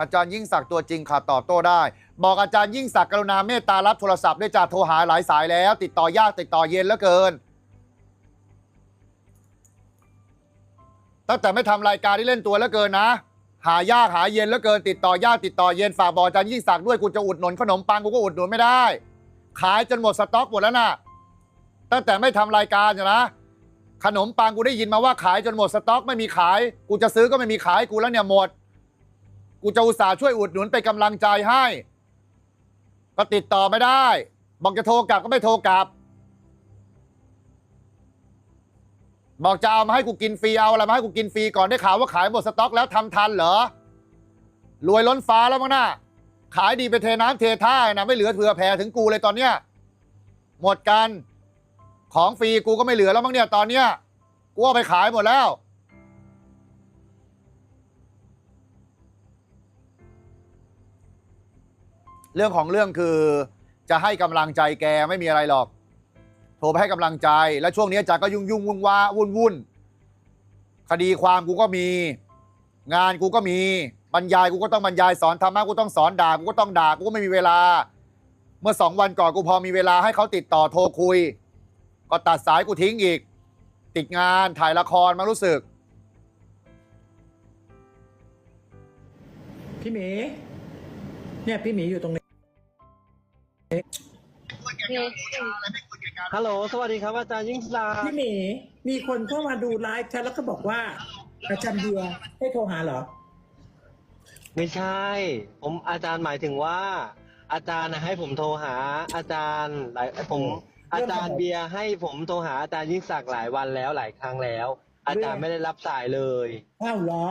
อาจารย์ยิ่งศักดิ์ตัวจริงค่ะตอบโต้ได้ บอกอาจารย์ยิ่งศักดิ์กรุณาเมตตารับโทรศัพท์ด้วยจ้าโทรหาหลายสายแล้ว ติดต่อยากติดต่อเย็นเหลือเกิน ตั้งแต่ไม่ทำรายการที่เล่นตัวเหลือเกินนะ หายากหาเย็นเหลือเกิน ติดต่อยากติดต่อเย็นฝากบอกอาจารย์ยิ่งศักดิ์ด้วยกูจะอุดหนุนขนมปังกูก็อุดหนุนไม่ได้ ขายจนหมดสต็อกหมดแล้วนะตั้งแต่ไม่ทำรายการนะขนมปังกูได้ยินมาว่าขายจนหมดสต็อกไม่มีขาย กูจะซื้อก็ไม่มีขายกูแล้วเนี่ยหมด กูจะอุตส่าห์ช่วยอุดหนุนเป็นกำลังใจให้ ก็ติดต่อไม่ได้ บอกจะโทรกลับก็ไม่โทรกลับ บอกจะเอามาให้กูกินฟรีเอาอะไรมาให้กูกินฟรีก่อนได้ข่าวว่าขายหมดสต็อกแล้วทำทันเหรอรวยล้นฟ้าแล้วมั้งน่ะขายดีไปเทน้ำเทท่านะไม่เหลือเผื่อแผ่ถึงกูเลยตอนเนี้ยหมดกัน ของฟรีกูก็ไม่เหลือแล้วมั้งเนี่ยตอนเนี้ยกูเอาไปขายหมดแล้ว เรื่องของเรื่องคือจะให้กำลังใจแกไม่มีอะไรหรอก โทรไปให้กำลังใจ แล้วช่วงนี้อาจารย์ก็ยุ่งยุ่งวุ่นวาวุ่นวุ่นคดีความกูก็มี งานกูก็มีบรรยายกูก็ต้องบรรยายสอนธรรมะกูต้องสอนด่ากูก็ต้องด่ากูก็ไม่มีเวลา เมื่อสองวันก่อนกูพอมีเวลาให้เขาติดต่อโทรคุย ก็ตัดสายกูทิ้งอีก ติดงานถ่ายละครมารู้สึก พี่หมีเนี่ยพี่หมีอยู่ตรงนี้ ฮัลโหล สวัสดีครับอาจารย์ยิ่งศักดิ์พี่หมีมีคนเข้ามาดูไลฟ์ฉันแล้วก็บอกว่าอาจารย์เบียร์ให้โทรหาเหรอ ไม่ใช่ ผมอาจารย์หมายถึงว่า อาจารย์น่ะให้ผมโทรหาอาจารย์หลายผม เรื่องอะไร อาจารย์เบียร์ให้ผมโทรหาอาจารย์ยิ่งศักดิ์หลายวันแล้วหลายครั้งแล้ว อาจารย์เรื่องไม่ได้รับสายเลย อ้าวเหรอ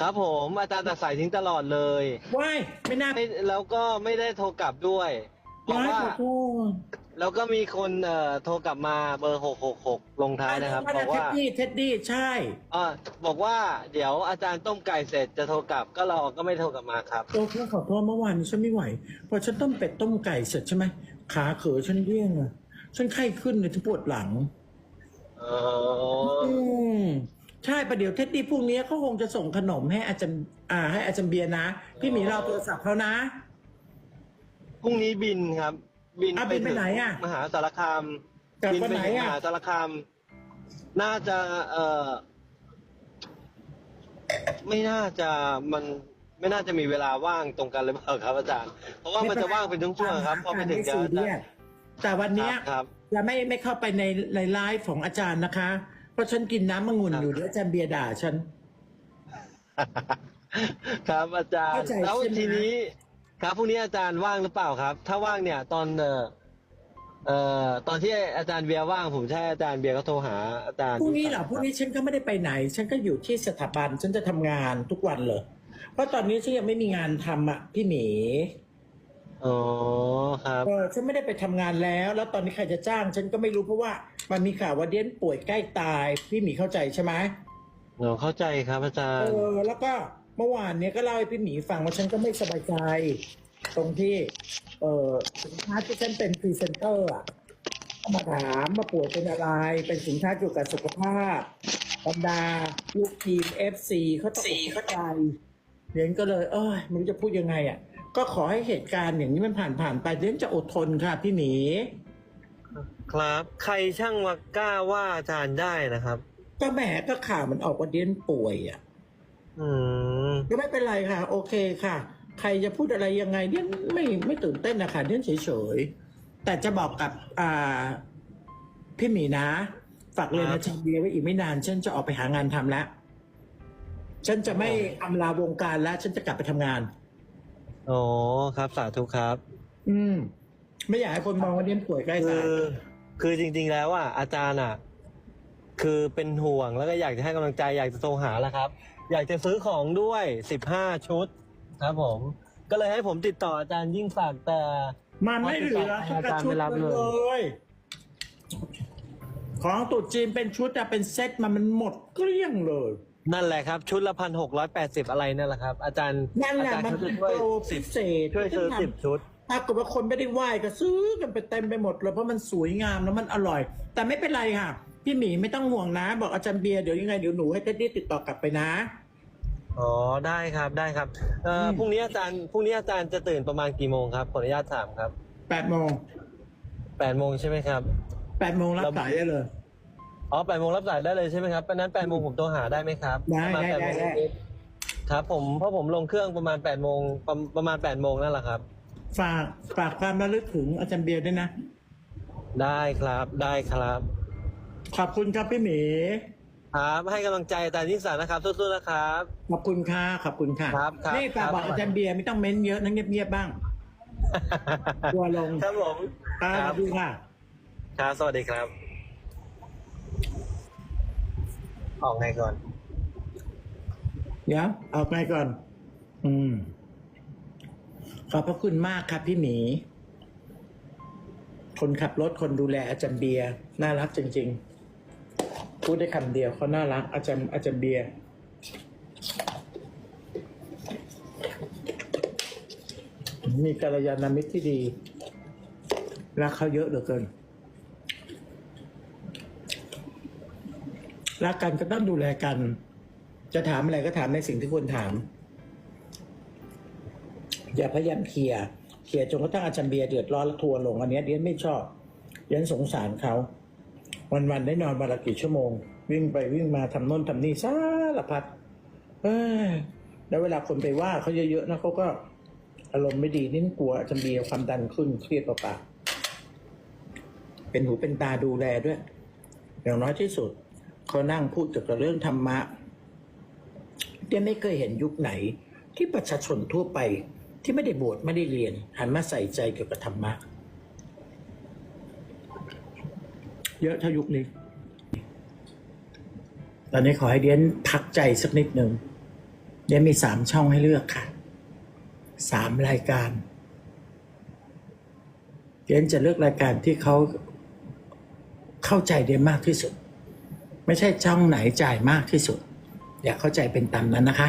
ครับ ผมอาจารย์ตัดสายทิ้งตลอดเลย ว้ายไม่น่าไม่แล้วก็ไม่ได้โทรกลับด้วย บอกว้ายว่าขอโทษแล้วก็มีคนเอ่อโทรกลับมาเบอร์หกหกหกลงท้ายนะครับว่าบอกเท็ดว่าดี้เท็ดดี้ใช่ อ่าบอกว่าเดี๋ยวอาจารย์ต้มไก่เสร็จจะโทรกลับก็รอก็ไม่โทรกลับมาครับโตเพื่อขอโทษเมื่อวานนี้ฉันไม่ไหว พอฉันต้มเป็ดต้มไก่เสร็จใช่ไหมขาเขอฉันเยี่ยงอะฉันไข้ขึ้นเลยฉันปวดหลังอ๋ออืมใช่ประเดี๋ยวเท็ดดี้พรุ่งนี้เขาคงจะส่งขนมให้อาจารย์อ่า ให้อาจารย์เบียร์นะ พี่หมีเราโทรศัพท์เขานะ พรุ่งนี้บินครับ บินอะบินไปไหนอะมหาสารคามกลับบิวันไปไหนถึงมอะ หาสารคาม น่าจะเอ่อไม่น่าจะมันไม่น่าจะมีเวลาว่างตรงกันหรือเปล่าครับอาจารย์ เพราะว่ามันจะว่างเป็นช่วงๆครับ พอไปถึงจะไม่ซีเรียสแต่วันเนี้ยครับจะไม่ไม่เข้าไปในในไลฟ์ของอาจารย์นะคะ เพราะฉันกินน้ำมะงุ่นครับ อยู่เดี๋ยวอาจารย์เบียร์ด่าฉัน ครับอาจารย์เข้าใจแล้วใช่ไหม ทีนี้ ครับพรุ่งนี้อาจารย์ว่างหรือเปล่าครับ ถ้าว่างเนี่ยตอนเอ่อเอ่อตอนที่อาจารย์เบียร์ว่างผมใช่อาจารย์เบียร์ก็โทรหาอาจารย์พรุ่งนี้เหรอพรุ่งนี้ฉันก็ไม่ได้ไปไหน ฉันก็อยู่ที่สถาบันฉันจะทำงานทุกวันเลยเพราะตอนนี้ฉันยังไม่มีงานทำอะพี่หมีอ๋อครับเออฉันไม่ได้ไปทำงานแล้ว แล้วตอนนี้ใครจะจ้าง ฉันก็ไม่รู้เพราะว่ามันมีข่าวว่าเดียนป่วยใกล้ตาย พี่หมีเข้าใจใช่ไหมหนูเข้าใจครับอาจารเอย์อแล้วก็ เมื่อวานเนี้ยก็เล่าให้พี่หมีฟังว่าฉันก็ไม่สบายใจ ตรงที่ เออสินค้าที่ฉันเป็นพรีเซนเตอร์อะเขามาถามมาป่วยเป็นอะไร เป็นสินค้าเกี่ยวกับสุขภาพบรรดาลูกทีมเอฟซีเขาต้องอกเข้าใจเรียนก็เลย เอ้ยไมันจะพูดยังไงอะ ก็ขอให้เหตุการณ์อย่างนี้มันผ่านผ่านๆไปเรียนจะอดทนค่ะพี่หมีครับ ใครช่างมากล้าว่าอาจารย์ได้นะครับ ก็แหมก็ข่าวมันออกว่าเดียนป่วยอะ อืม ก็ไม่เป็นไรค่ะ โอเคค่ะ ใครจะพูดอะไรยังไงเนี่ยไม่ไม่ตื่นเต้นนะคะเนี่ยเฉยๆ แต่จะบอกกับอ่าพี่หมีนะ ฝากเรียนครับอาจารย์เบียร์ไว้อีกไม่นาน ฉันจะออกไปหางานทำแล้ว ฉันจะไม่อำลาวงการแล้ว ฉันจะกลับไปทำงาน อ๋อครับสาธุครับ อืม ไม่อยากให้คนมองว่าเนี่ยป่วยใกล้คืตายอคือจริงๆแล้วอะอาจารย์อะ คือเป็นห่วงแล้วก็อยากจะให้กำลังใจอยากจะโทรหาแล้วครับ อยากจะซื้อของด้วยสิบห้าชุดครับผม ก็เลยให้ผมติดต่ออาจารย์ยิ่งศักดิ์แต่มันไม่เหลือสักกระชุดอาจารย์ไม่รับเลเลยยของตรุ๊จีนเป็นชุดอะเป็นเซ็ตมามันหมดเกลี้ยงเลย นั่นแหละครับ ชุดละพันหกร้อยแปดสิบอะไรนั่นแหละครับ อาจารย์นั่นแหละอาจารย์มันเขาจะเป็นช่วยโปรสิพิบเศษช่วยซื้อที่ทำสิบชุดปรากฏว่าคนไม่ได้ไหว้ก็ซื้อกันไปเต็มไปหมดเลยเพราะมันสวยงามแล้วมันอร่อย แต่ไม่เป็นไรค่ะ พี่หมีไม่ต้องห่วงนะ บอกอาจารย์เบียร์เดี๋ยวยังไงเดี๋ยวหนูให้เท็ดดี้ติดต่อกลับไปนะ อ๋อได้ครับได้ครับเอ่ออม พรุ่งนี้อาจารย์พรุ่งนี้อาจารย์จะตื่นประมาณกี่โมงครับขออนุญาตถามครับแปดโมงแปดโมงใช่ไหมครับ แปดโมงรับสายได้เลย อ๋อแปดโมงรับสายได้เลยใช่ไหมครับเพราะฉะนั้นแปดโมงผมโทรหาได้ไหมครับได้ประมาณได้8โมงได้ นิดๆครับผมเพราะผมลงเครื่องประมาณแปดโมงประประมาณแปดโมงนั่นแหละครับ ฝากฝากความระลึกถึงอาจารย์เบียร์ด้วยนะ ได้ครับได้ครับ ขอบคุณครับพี่หมี ครับให้กำลังใจอาจารย์ยิ่งศักดิ์นะครับสู้ๆนะครับ ขอบคุณค่ะ ขอบคุณค่ะ ครับครับนี่ฝากบอกครับ อาจารย์เบียร์ไม่ต้องเม้นเยอะนะเงียบๆบ้างกลัวลงครับผมตาครับดูค่ะ ครับสวัสดีครับ ออกไงก่อน เดี๋ยวเอาไปก่อน อืม ขอบพระคุณมากครับพี่หมี คนขับรถคนดูแลอาจารย์เบียร์น่ารักจริง ๆ พูดได้คำเดียวเขาน่ารัก อาจารย์อาจารย์เบียร์มีกัลยาณมิตรที่ดีรักเขาเยอะเหลือเกินรักกันก็ต้องดูแลกัน จะถามอะไรก็ถามในสิ่งที่ควรถาม อย่าพยายามเคลียร์เคลียร์จนกระทั่งอาจารย์เบียร์เดือดร้อนและทัวร์ลงอันนี้เดียนไม่ชอบเดียนสงสารเขา วันๆได้นอนวันละกี่ชั่วโมง วิ่งไปวิ่งมาทำโน่นทำนี่สารพัดเอ้ยแล้วเวลาคนไปว่าเขาเยอะๆนะเขาก็อารมณ์ไม่ดีนิ่กลัวจารย์เบียความดันขึ้นเครียดเปล่าๆเป็นหูเป็นตาดูแลด้วย อย่างน้อยที่สุดเขานั่งพูดเกี่ยวกับเรื่องธรรมะเดียไม่เคยเห็นยุคไหน ที่ประชาชนทั่วไปที่ไม่ได้บวชไม่ได้เรียนหันมาใส่ใจเกี่ยวกับธรรมะ เยอะเท่ายุคนี้ ตอนนี้ขอให้เดียนพักใจสักนิดหนึ่งเดียนมีสามช่องให้เลือกค่ะสามรายการเดียนจะเลือกรายการที่เขาเข้าใจเดียนมากที่สุด ไม่ใช่ช่องไหนจ่ายมากที่สุด อย่าเข้าใจเป็นตามนั้นนะคะ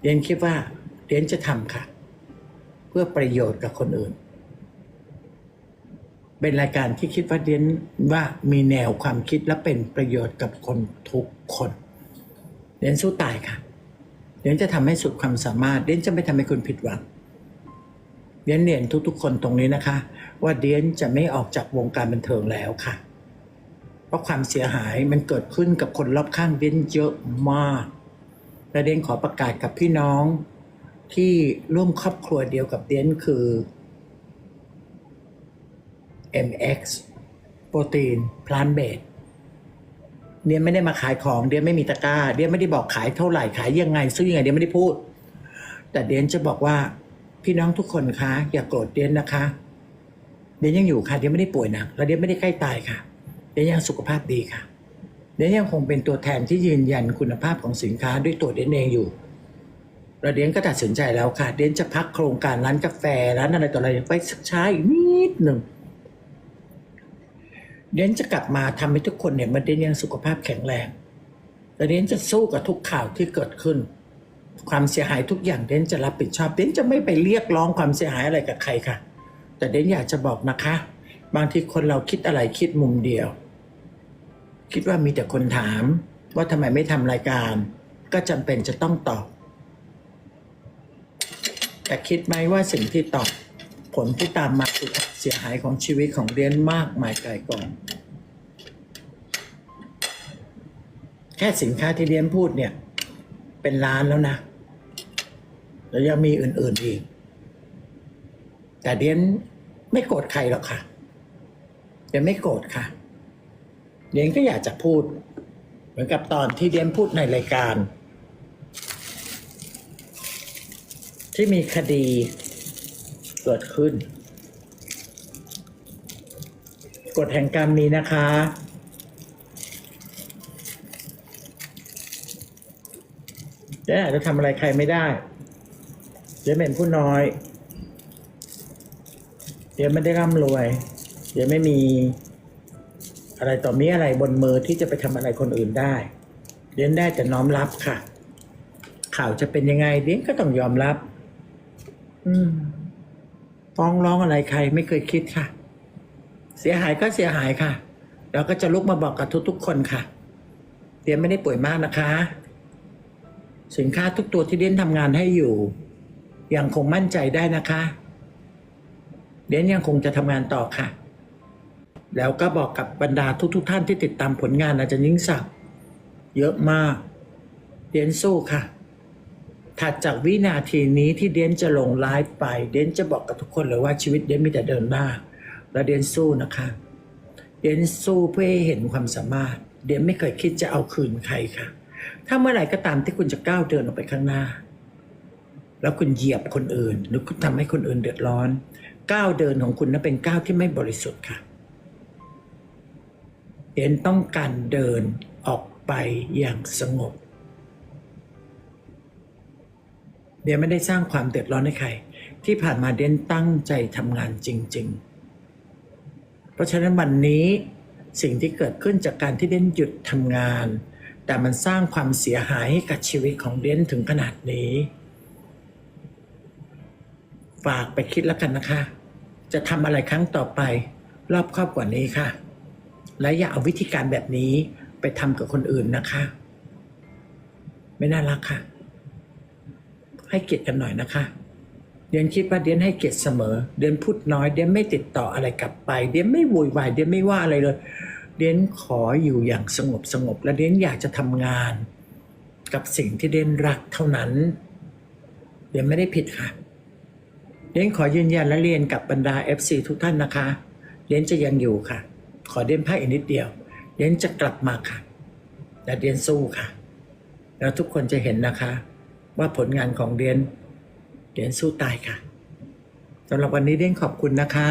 เรียนคิดว่าเรียนจะทำค่ะ เพื่อประโยชน์กับคนอื่น เป็นรายการที่คิดว่าเรียนว่ามีแนวความคิดและเป็นประโยชน์กับคนทุกคนเรียนสู้ตายค่ะเรียนจะทำให้สุดความสามารถเรียนจะไม่ทำให้คุณผิดหวังเรียนเรียนทุกๆ คนตรงนี้นะคะ ว่าเรียนจะไม่ออกจากวงการบันเทิงแล้วค่ะ เพราะความเสียหายมันเกิดขึ้นกับคนรอบข้างเด่นเยอะมากและเด่นขอประกาศกับพี่น้องที่ร่วมครอบครัวเดียวกับเด่นคือ MX โปรตีนพลานเบดเดียนไม่ได้มาขายของ เดียนไม่มีตะกร้า เดียนไม่ได้บอกขายเท่าไหร่ขายยังไงซื้อยังไงเดียนไม่ได้พูด แต่เดียนจะบอกว่าพี่น้องทุกคนคะ อย่ากโกรธเดียนนะคะ เดียนยังอยู่ค่ะเดียนไม่ได้ป่วยหนักและเดียนไม่ได้ใกล้ตายค่ะ เดียนยังสุขภาพดีค่ะ เดียนยังคงเป็นตัวแทนที่ยืนยันคุณภาพของสินค้าด้วยตัวเดียนเองอยู่แล้วเดียนก็ตัดสินใจแล้วค่ะ เดียนจะพักโครงการร้านกาแฟร้านอะไรต่ออะไรไว้สักช้าอีกนิดหนึ่ง เดนจะกลับมาทำให้ทุกคนเห็นว่าเดนยังสุขภาพแข็งแรงแต่เดนจะสู้กับทุกข่าวที่เกิดขึ้น ความเสียหายทุกอย่างเดนจะรับผิดชอบเดนจะไม่ไปเรียกร้องความเสียหายอะไรกับใครค่ะ แต่เดนอยากจะบอกนะคะ บางทีคนเราคิดอะไรคิดมุมเดียว คิดว่ามีแต่คนถามว่าทำไมไม่ทำรายการ ก็จำเป็นจะต้องตอบแต่คิดไหมว่าสิ่งที่ตอบ ผลที่ตามมาคือเสียหายของชีวิตของเรียนมากมายไกลกองแค่สินค้าที่เรียนพูดเนี่ย เป็นล้านแล้วนะแล้วยังมีอื่นๆอีก แต่เรียนไม่โกรธใครหรอกค่ะเรียนไม่โกรธค่ะเรียนก็อยากจะพูด เหมือนกับตอนที่เรียนพูดในรายการ ที่มีคดี เกิดขึ้น กฎแห่งกรรมมีนะคะเจ๊อาจจะทำอะไรใครไม่ได้เจ๊เป็นผู้น้อยเจ๊ไม่ได้ร่ำรวยเจ๊ไม่มีอะไรต่อมีอะไรบนมือที่จะไปทำอะไรคนอื่นได้เรียนได้แต่น้อมรับค่ะ ข่าวจะเป็นยังไงเรียนก็ต้องยอมรับ อืม ฟ้องร้องอะไรใครไม่เคยคิดค่ะ เสียหายก็เสียหายค่ะ เราก็จะลุกมาบอกกับทุกๆคนค่ะเตียนไม่ได้ป่วยมากนะคะ สินค้าทุกตัวที่เด่นทำงานให้อยู่ยังคงมั่นใจได้นะคะ เด่นยังคงจะทำงานต่อค่ะ แล้วก็บอกกับบรรดาทุกๆทท่านที่ติดตามผลงานอาจารย์ยิ่งศักดิ์เยอะมาก เด่นสู้ค่ะ ถัดจากวินาทีนี้ที่เดนจะลงไลฟ์ไป เดนจะบอกกับทุกคนเลยว่าชีวิตเดนมีแต่เดินหน้า และเดนสู้นะคะ เดนสู้เพื่อให้เห็นความสามารถ เดนไม่เคยคิดจะเอาคืนใครค่ะ ถ้าเมื่อไหร่ก็ตามที่คุณจะก้าวเดินออกไปข้างหน้า แล้วคุณเหยียบคนอื่น หรือคุณทำให้คนอื่นเดือดร้อน ก้าวเดินของคุณนั้นเป็นก้าวที่ไม่บริสุทธิ์ค่ะ เดนต้องการเดินออกไปอย่างสงบ เด่นไม่ได้สร้างความเดือดร้อนให้ใคร ที่ผ่านมาเด่นตั้งใจทำงานจริง ๆ เพราะฉะนั้นวันนี้สิ่งที่เกิดขึ้นจากการที่เด่นหยุดทำงาน แต่มันสร้างความเสียหายให้กับชีวิตของเด่นถึงขนาดนี้ ฝากไปคิดแล้วกันนะคะ จะทำอะไรครั้งต่อไป รอบครอบกว่านี้ค่ะ และอย่าเอาวิธีการแบบนี้ไปทำกับคนอื่นนะคะ ไม่น่ารักค่ะ ให้เกียรติกันหน่อยนะคะ เดียนคิดว่าเดียนให้เกียรติเสมอ เดียนพูดน้อย เดียนไม่ติดต่ออะไรกลับไป เดียนไม่โวยวาย เดียนไม่ว่าอะไรเลย เดียนขออยู่อย่างสงบสงบ และเดียนอยากจะทำงาน กับสิ่งที่เดียนรักเท่านั้น เดียนไม่ได้ผิดค่ะ เดียนขอยืนยันและเรียนกับบรรดา FC ทุกท่านนะคะ เดียนจะยังอยู่ค่ะ ขอเดียนพักอีกนิดเดียว เดียนจะกลับมาค่ะและเดียนสู้ค่ะ แล้วทุกคนจะเห็นนะคะ ว่าผลงานของเดียนเดียนสู้ตายค่ะสำหรับวันนี้เดียนขอบคุณนะคะ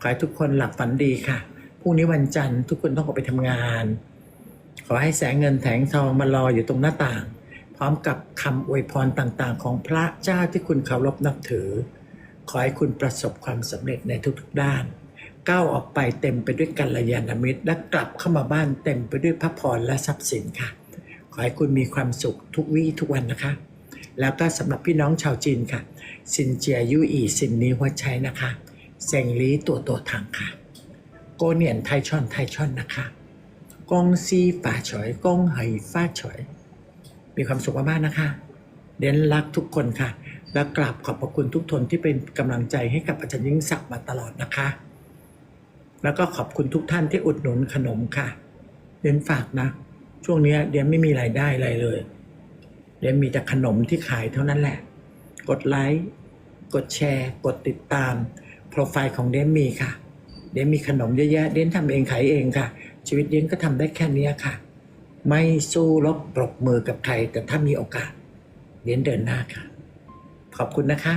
ขอให้ทุกคนหลับฝันดีค่ะพรุ่งนี้วันจันทร์ทุกคนต้องออกไปทำงาน ขอให้แสงเงินแสงทองมารออยู่ตรงหน้าต่าง พร้อมกับคำอวยพรต่างๆ ของพระเจ้าที่คุณเคารพนับถือ ขอให้คุณประสบความสำเร็จในทุกๆด้านก้าวออกไปเต็มไปด้วยกัลยาณมิตร และกลับเข้ามาบ้านเต็มไปด้วยพระพรและทรัพย์สินค่ะ อให้คุณมีความสุขทุกวี่ทุกวันนะคะ แล้วก็สำหรับพี่น้องชาวจีนค่ะซินเจียยูอีซินนี้หัวใช้นะคะเซงลีตัวตัวทางค่ะ โกเนียนไทช่อนไทช่อนนะคะกงซีฝ่าฉอยกงไหฟ้าฉอย มีความสุขมากๆนะคะ เด่นรักทุกคนค่ะ และกราบขอบพระคุณทุกทนที่เป็นกำลังใจให้กับอาจารย์ยิ่งศักดิ์มาตลอดนะคะ แล้วก็ขอบคุณทุกท่านที่อุดหนุนขนมค่ะเด่นฝากนะ ช่วงนี้เด่นไม่มีรายได้อะไรเลย เด่นมีแต่ขนมที่ขายเท่านั้นแหละ กดไลค์กดแชร์ กดติดตาม โปรไฟล์ของเด่นมีค่ะ เด่นมีขนมเยอะแยะเด่นทำเองขายเองค่ะ ชีวิตเด่นก็ทำได้แค่นี้ค่ะ ไม่สู้รบปรบมือกับใคร แต่ถ้ามีโอกาสเด่นเดินหน้าค่ะ ขอบคุณนะคะ